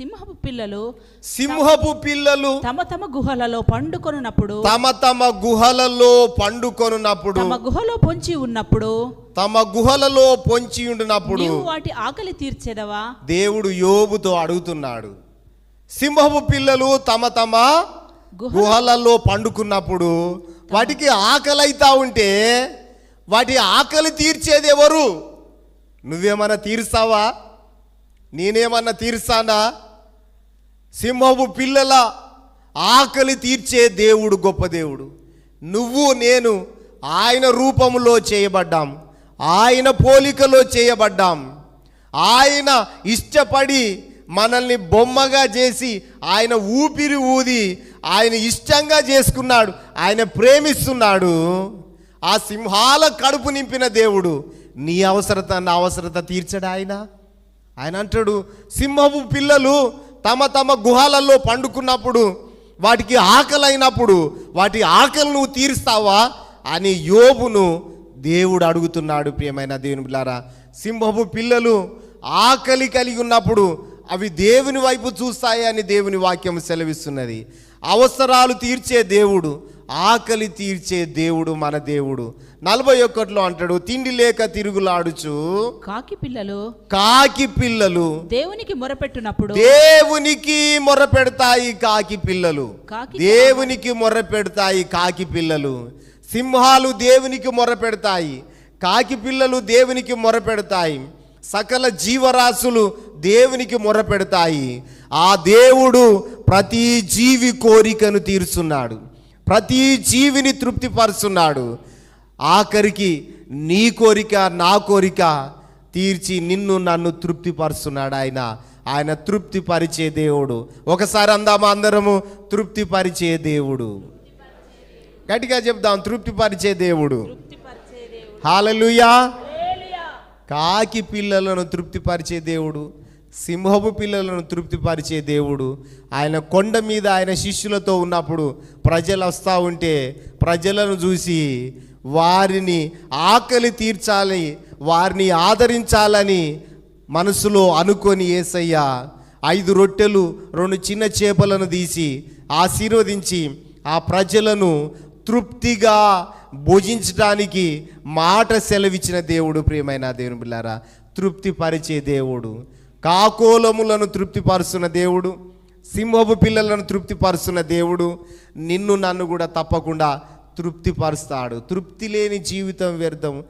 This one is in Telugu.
సింహపు పిల్లలు సింహపు పిల్లలు తమ తమ గుహలలో పండుకొనున్నప్పుడు తమ తమ గుహలలో పండుకొనున్నప్పుడు తమ గుహలో పొంచి ఉన్నప్పుడు తమ గుహలలో పొంచి ఉండినప్పుడు వాటి ఆకలి తీర్చెదవా? దేవుడు యోబుతో అడుగుతున్నాడు. సింహపు పిల్లలు తమ తమ గుహ- గుహలలో పండుకున్నప్పుడు వాటికి ఆకలి అవుతా ఉంటే వాటి ఆకలి తీర్చేది ఎవరు? నువ్వేమన్నా తీరుస్తావా? నేనేమన్నా తీరుస్తానా? సింహపు పిల్లల ఆకలి తీర్చే దేవుడు గొప్ప దేవుడు. నువ్వు నేను ఆయన రూపములో చేయబడ్డాం. ఆయన పోలికలో చేయబడ్డాం. ఆయన ఇష్టపడి మనల్ని బొమ్మగా చేసి ఆయన ఊపిరి ఊది ఆయన ఇష్టంగా చేసుకున్నాడు ఆయన ప్రేమిస్తున్నాడు. ఆ సింహాల కడుపు నింపిన దేవుడు. నీ అవసరత నా అవసరత తీర్చడా ఆయన? ఆయన అంటాడు సింహపు పిల్లలు తమ తమ గుహాలలో పండుకున్నప్పుడు వాటికి ఆకలి అయినప్పుడు వాటి ఆకలి నువ్వు తీరుస్తావా అని యోబును దేవుడు అడుగుతున్నాడు ప్రియమైన దేవుని పిల్లారా సింహపు పిల్లలు ఆకలి కలిగి ఉన్నప్పుడు అవి దేవుని వైపు చూస్తాయి అని దేవుని వాక్యం సెలవిస్తున్నది. అవసరాలు తీర్చే దేవుడు ఆకలి తీర్చే దేవుడు మన దేవుడు. నలభై ఒక్కట్లో అంటాడు తిండి లేక తిరుగులాడుచు కాకి పిల్లలు కాకి పిల్లలు. దేవునికి మొరపెట్టునప్పుడు దేవునికి మొర్ర పెడతాయి కాకి పిల్లలు. దేవునికి మొర్ర పెడతాయి కాకి పిల్లలు. సింహాలు దేవునికి మొర్ర పెడతాయి కాకి పిల్లలు దేవునికి మొర్ర పెడతాయి సకల జీవరాశులు దేవునికి మొర్ర పెడతాయి ఆ దేవుడు ప్రతి జీవి కోరికను తీరుస్తున్నాడు. ప్రతి జీవిని తృప్తిపరుస్తున్నాడు. ఆఖరికి నీ కోరిక నా కోరిక తీర్చి నిన్ను నన్ను తృప్తిపరుస్తున్నాడు ఆయన. ఆయన తృప్తిపరిచే దేవుడు. ఒకసారి అందామా అందరము? తృప్తిపరిచే దేవుడు. గట్టిగా చెప్దాం తృప్తిపరిచే దేవుడు. హాలలుయా. కాకి పిల్లలను తృప్తిపరిచే దేవుడు. సింహపు పిల్లలను తృప్తిపరిచే దేవుడు. ఆయన కొండ మీద ఆయన శిష్యులతో ఉన్నప్పుడు ప్రజలు వస్తూ ఉంటే ప్రజలను చూసి వారిని ఆకలి తీర్చాలి వారిని ఆదరించాలని మనసులో అనుకొని ఏసయ్య ఐదు రొట్టెలు రెండు చిన్న చేపలను తీసి ఆశీర్వదించి ఆ ప్రజలను తృప్తిగా భోజించడానికి మాట సెలవిచ్చిన దేవుడు ప్రియమైన దేవుని పిల్లారా తృప్తిపరిచే దేవుడు. కాకోలములను తృప్తిపరుస్తున్న దేవుడు సింహపు పిల్లలను తృప్తిపరుస్తున్న దేవుడు నిన్ను నన్ను కూడా తప్పకుండా తృప్తిపరుస్తాడు. తృప్తి లేని జీవితం వ్యర్థం.